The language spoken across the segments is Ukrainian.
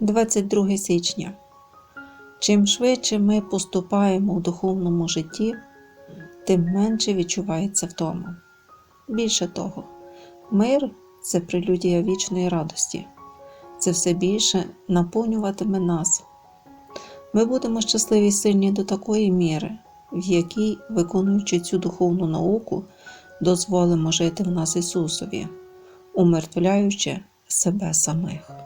22 січня. Чим швидше ми поступаємо у духовному житті, тим менше відчувається втома. Більше того, мир це прелюдія вічної радості. Це все більше наповнюватиме нас. Ми будемо щасливі й сильні до такої міри, в якій, виконуючи цю духовну науку, дозволимо жити в нас Ісусові, умертвляючи себе самих.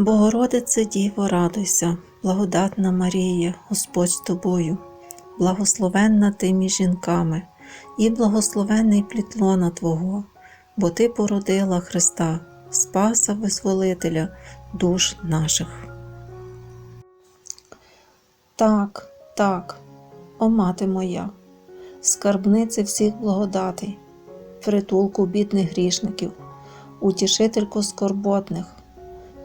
Богородице Діво, радуйся, благодатна Марія, Господь з тобою, благословенна ти між жінками, і благословенний плід лона Твого, бо Ти породила Христа, Спаса Визволителя душ наших. Так, так, о мати моя, скарбнице всіх благодатей, притулку бідних грішників, утішителько скорботних,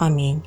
Амінь.